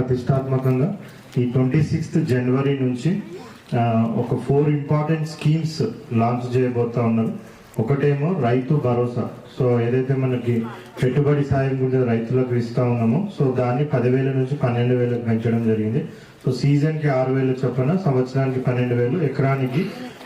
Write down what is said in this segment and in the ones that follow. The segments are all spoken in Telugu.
ప్రతిష్టాత్మకంగా. ఈ ట్వంటీ సిక్స్త్ జనవరి నుంచి ఒక ఫోర్ ఇంపార్టెంట్ స్కీమ్స్ లాంచ్ చేయబోతా ఉన్నారు ఒకటేమో రైతు భరోసా. సో ఏదైతే మనకి పెట్టుబడి సాయం గురించి రైతులకు ఇస్తా ఉన్నామో సో దాన్ని పదివేల నుంచి పన్నెండు వేలకు పెంచడం జరిగింది. సో సీజన్కి ఆరు వేలు చొప్పున సంవత్సరానికి పన్నెండు వేలు ఎకరానికి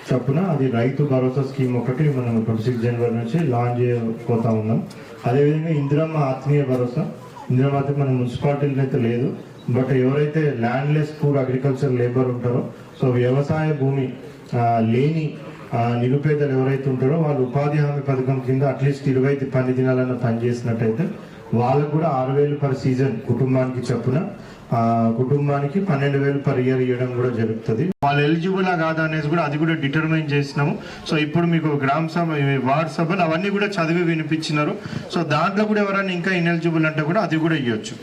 చొప్పున అది రైతు భరోసా స్కీమ్ ఒకటి మనం ట్వంటీ సిక్స్ జనవరి నుంచి లాంచ్ చేయబోతా ఉన్నాం. అదేవిధంగా ఇందిరమ్మ ఆత్మీయ భరోసా. ఇందిరమ్మ అయితే మన మున్సిపాలిటీలో అయితే లేదు. బట్ ఎవరైతే ల్యాండ్లెస్ పూర్ అగ్రికల్చర్ లేబర్ ఉంటారో సో వ్యవసాయ భూమి లేని నిరుపేదలు ఎవరైతే ఉంటారో వాళ్ళు ఉపాధి హామీ పథకం కింద అట్లీస్ట్ ఇరవై పని దినాలన్న పని చేసినట్టయితే వాళ్ళకు కూడా ఆరు వేలు పర్ సీజన్ కుటుంబానికి చొప్పున కుటుంబానికి పన్నెండు వేలు పర్ ఇయర్ ఇవ్వడం కూడా జరుగుతుంది. వాళ్ళు ఎలిజిబుల్ కాదా అనేసి కూడా అది కూడా డిటర్మైన్ చేసినాము. సో ఇప్పుడు మీకు గ్రామ సభ వార్డ్ సభలు అవన్నీ కూడా చదివి వినిపించినారు. సో దాంట్లో కూడా ఎవరైనా ఇంకా ఇన్ఎలిజిబుల్ అంటే కూడా అది కూడా ఇవ్వచ్చు.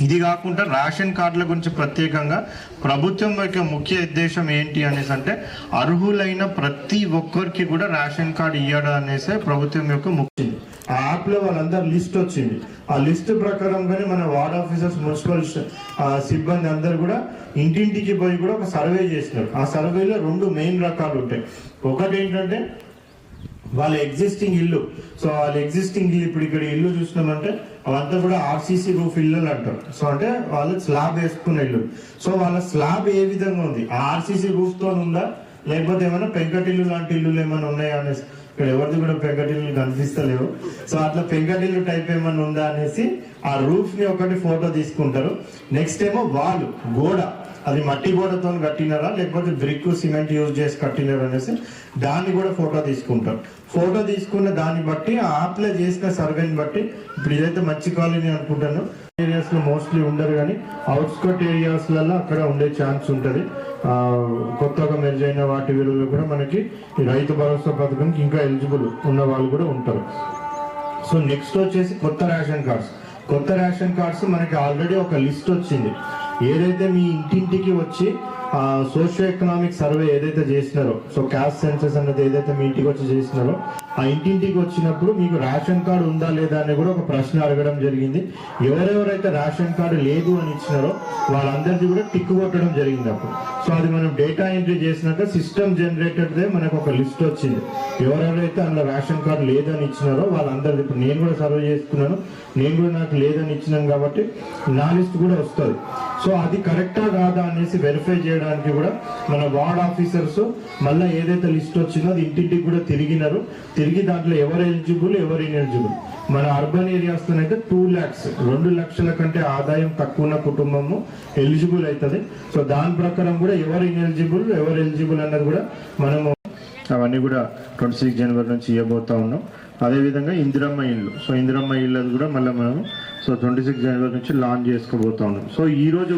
ఇది కాకుండా రేషన్ కార్డుల గురించి ప్రత్యేకంగా ప్రభుత్వం యొక్క ముఖ్య ఉద్దేశం ఏంటి అనేసి అంటే అర్హులైన ప్రతి ఒక్కరికి కూడా రేషన్ కార్డు ఇవ్వడం అనేసి ప్రభుత్వం యొక్క ముఖ్యం ఆ యాప్లో వాళ్ళందరూ లిస్ట్ వచ్చింది. ఆ లిస్ట్ ప్రకారంగానే మన వార్డ్ ఆఫీసర్స్ మున్సిపల్ సిబ్బంది అందరు కూడా ఇంటింటికి పోయి కూడా ఒక సర్వే చేసినారు. ఆ సర్వేలో రెండు మెయిన్ రకాలు ఉంటాయి. ఒకటి ఏంటంటే వాళ్ళ ఎగ్జిస్టింగ్ ఇల్లు. సో వాళ్ళ ఎగ్జిస్టింగ్ ఇల్లు ఇప్పుడు ఇక్కడ ఇల్లు చూసినామంటే అవంతా కూడా ఆర్సీసీ రూఫ్ ఇల్లు అంటారు. సో అంటే వాళ్ళు స్లాబ్ వేసుకున్న ఇల్లు. సో వాళ్ళ స్లాబ్ ఏ విధంగా ఉంది? ఆర్సీసీ రూఫ్తో ఉందా? లేకపోతే ఏమైనా పెంకటిల్లు లాంటి ఇల్లులు ఏమైనా ఉన్నాయా అనేసి? ఇక్కడ ఎవరిది కూడా పెంకటిల్లు కనిపిస్తలేవు. సో అట్లా పెంకటిల్లు టైప్ ఏమైనా ఉందా అనేసి ఆ రూఫ్ని ఒకటి ఫోటో తీసుకుంటారు. నెక్స్ట్ ఏమో వాల్ గోడ. అది మట్టి గోడతో కట్టినారా లేకపోతే బ్రిక్ సిమెంట్ యూజ్ చేసి కట్టినారా అనేసి దాన్ని కూడా ఫోటో తీసుకుంటారు. ఫోటో తీసుకున్న దాన్ని బట్టి ఆ యాప్లో చేసిన సర్వేని బట్టి ఇప్పుడు ఇదైతే మంచి కాలనీ అనుకుంటాను. ఏరియాస్లో మోస్ట్లీ ఉండరు కానీ అవుట్స్కట్ ఏరియాస్లలో అక్కడ ఉండే ఛాన్స్ ఉంటుంది. కొత్తగా మెరుజైన వాటి విలువలు కూడా మనకి రైతు భరోసా పథకానికి ఇంకా ఎలిజిబుల్ ఉన్న వాళ్ళు కూడా ఉంటారు. సో నెక్స్ట్ వచ్చేసి కొత్త రేషన్ కార్డ్స్. కొత్త రేషన్ కార్డ్స్ మనకి ఆల్రెడీ ఒక లిస్ట్ వచ్చింది. ఏదైతే మీ ఇంటింటికి వచ్చి సోషియో ఎకనామిక్ సర్వే ఏదైతే చేసినారో సో క్యాస్ట్ సెన్సెస్ అనేది ఏదైతే మీ ఇంటికి వచ్చి చేసినారో ఆ ఇంటింటికి వచ్చినప్పుడు మీకు రేషన్ కార్డు ఉందా లేదా అని కూడా ఒక ప్రశ్న అడగడం జరిగింది. ఎవరెవరైతే రేషన్ కార్డు లేదు అని ఇచ్చినారో వాళ్ళందరిది కూడా టిక్ కొట్టడం జరిగింది అప్పుడు. సో అది మనం డేటా ఎంట్రీ చేసినాక సిస్టమ్ జనరేటెడ్దే మనకు ఒక లిస్ట్ వచ్చింది. ఎవరెవరైతే అందులో రేషన్ కార్డు లేదని ఇచ్చినారో వాళ్ళందరిది ఇప్పుడు నేను కూడా సర్వే చేసుకున్నాను. నేను కూడా నాకు లేదని ఇచ్చినాను కాబట్టి నా లిస్ట్ కూడా వస్తుంది. సో అది కరెక్టా కాదా అనేసి వెరిఫై చేయడానికి కూడా మన వార్డ్ ఆఫీసర్స్ మళ్ళీ ఏదైతే లిస్ట్ వచ్చిందో అది ఇంటింటికి కూడా తిరిగినారు. తిరిగి దాంట్లో ఎవరు ఎలిజిబుల్ ఎవరు ఇన్ఎలిజిబుల్ మన అర్బన్ ఏరియాస్తోనైతే అయితే టూ ల్యాక్స్ రెండు లక్షల కంటే ఆదాయం తక్కువ ఉన్న కుటుంబము ఎలిజిబుల్ అవుతుంది. సో దాని ప్రకారం కూడా ఎవరు ఇన్ఎలిజిబుల్ ఎవరు ఎలిజిబుల్ అన్నది కూడా మనము అవన్నీ కూడా ట్వంటీ సిక్స్ జనవరి నుంచి ఇవ్వబోతా ఉన్నాం. అదేవిధంగా ఇందిరమ్మ ఇల్లు. సో ఇందిరమ్మ ఇల్లు అది కూడా మళ్ళీ మనం సో ట్వంటీ సిక్స్ జనవరి నుంచి లాంచ్ చేసుకోబోతా ఉన్నాం. సో ఈ రోజు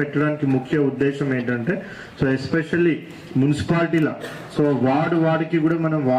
పెట్టడానికి ముఖ్య ఉద్దేశం ఏంటంటే సో ఎస్పెషల్లీ మున్సిపాలిటీల సో వార్డు వార్డుకి కూడా మనం వాట్సాప్